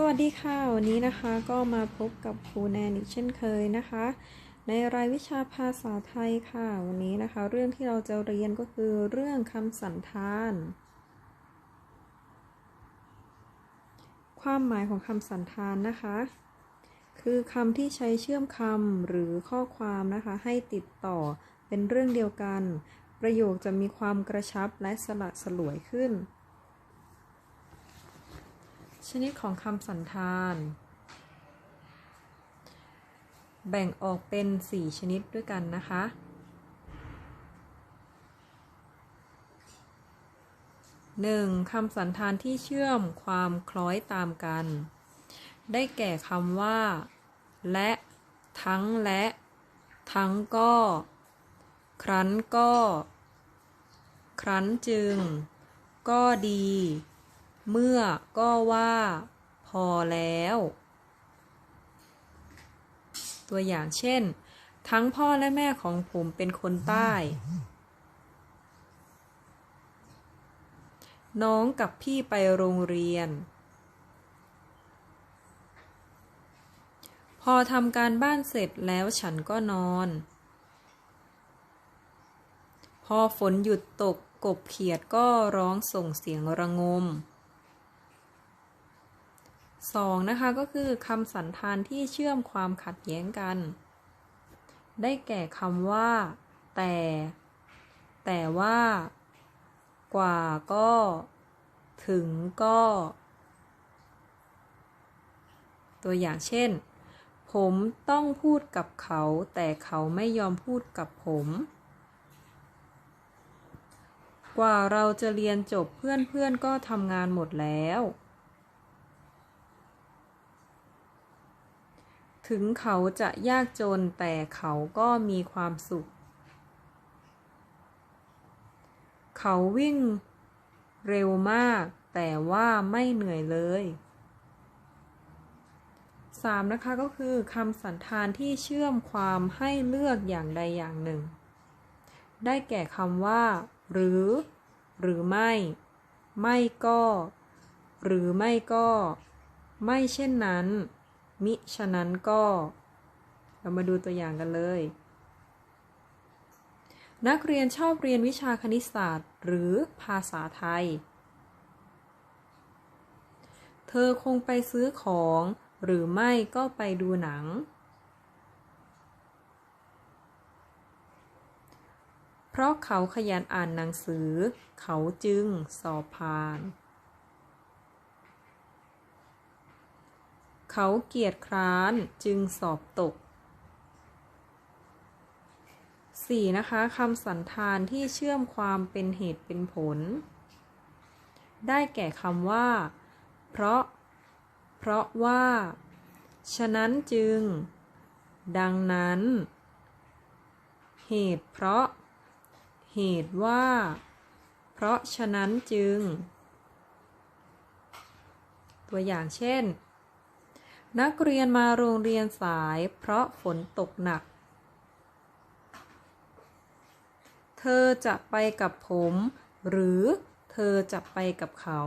สวัสดีค่ะ วันนี้นะคะก็มาพบกับครูแนนอีกเช่นเคยนะคะ ในรายวิชาภาษาไทยค่ะ วันนี้นะคะ เรื่องที่เราจะเรียนก็คือเรื่องคำสันธาน ความหมายของคำสันธานนะคะ คือคำที่ใช้เชื่อมคำหรือข้อความนะคะ ให้ติดต่อเป็นเรื่องเดียวกัน ประโยคจะมีความกระชับและสละสลวยขึ้น ชนิดของคำสันธาน แบ่งออกเป็น 4 ชนิดด้วยกันนะคะ 1. คำสันธานที่เชื่อมความคล้อยตามกัน ได้แก่คำว่า และ ทั้งและ ทั้งก็ ครั้นก็ ครั้นจึง ก็ดี เมื่อก็ว่า พอแล้ว ตัวอย่างเช่น ทั้งพ่อและแม่ของผมเป็นคนใต้ น้องกับพี่ไปโรงเรียน พอทำการบ้านเสร็จแล้วฉันก็นอน พอฝนหยุดตกกบเขียดก็ร้องส่งเสียงระงม สองนะคะก็คือคำสันธานที่เชื่อมความขัดแย้งกัน ได้แก่คำว่า แต่ แต่ว่า กว่าก็ ถึงก็ ตัวอย่างเช่น ผมต้องพูดกับเขา แต่เขาไม่ยอมพูดกับผม กว่าเราจะเรียนจบเพื่อนๆก็ทำงานหมดแล้ว ถึงเขาจะยากจนแต่เขาก็มีความสุข เขาวิ่งเร็วมากแต่ว่าไม่เหนื่อยเลย 3. นะคะก็คือคำสันธานที่เชื่อมความให้เลือกอย่างใดอย่างหนึ่ง ได้แก่คำว่า หรือ หรือไม่ ไม่ก็ หรือไม่ก็ ไม่เช่นนั้น มิฉะนั้นก็ เรามาดูตัวอย่างกันเลย นักเรียนชอบเรียนวิชาคณิตศาสตร์ หรือภาษาไทย เธอคงไปซื้อของหรือไม่ก็ไปดูหนัง เพราะเขาขยันอ่านหนังสือ เขาจึงสอบผ่าน เขาเกียจคร้านจึงสอบตก 4. นะคะคำสันธานที่เชื่อมความเป็นเหตุเป็นผล ได้แก่คำว่า เพราะ เพราะว่า ฉะนั้นจึง ดังนั้น เหตุเพราะ เหตุว่า เพราะฉะนั้นจึง ตัวอย่างเช่น นักเรียนมาโรงเรียนสายเพราะฝนตกหนัก เธอจะไปกับผม หรือเธอจะไปกับเขา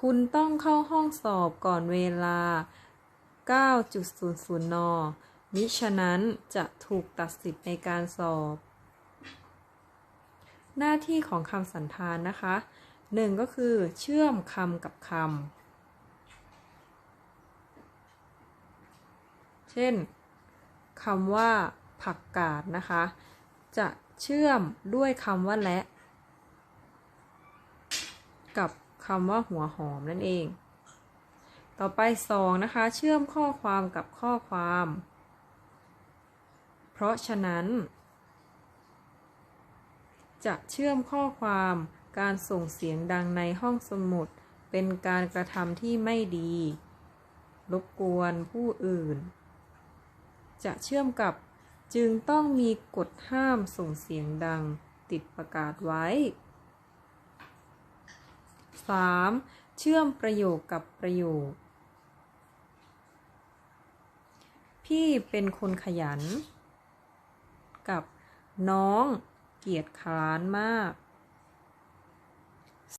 คุณต้องเข้าห้องสอบก่อนเวลา 9.00 น มิฉะนั้นจะถูกตัดสิทธิ์ในการสอบ หน้าที่ของคำสันธานนะคะ หนึ่งก็คือเชื่อมคำกับคำ เช่นคำว่าผักกาดนะคะ จะเชื่อมด้วยคำว่าและ กับคำว่าหัวหอมนั่นเอง ต่อไปสองนะคะ เชื่อมข้อความกับข้อความ เพราะฉะนั้น จะเชื่อมข้อความ การส่งเสียงดังในห้องสมุด เป็นการกระทำที่ไม่ดี รบกวนผู้อื่น จะเชื่อมกับจึงต้องมีกฎห้ามส่งเสียงดังติดประกาศไว้ 3. เชื่อมประโยคกับประโยค พี่เป็นคนขยัน กับน้องเกียจคร้านมาก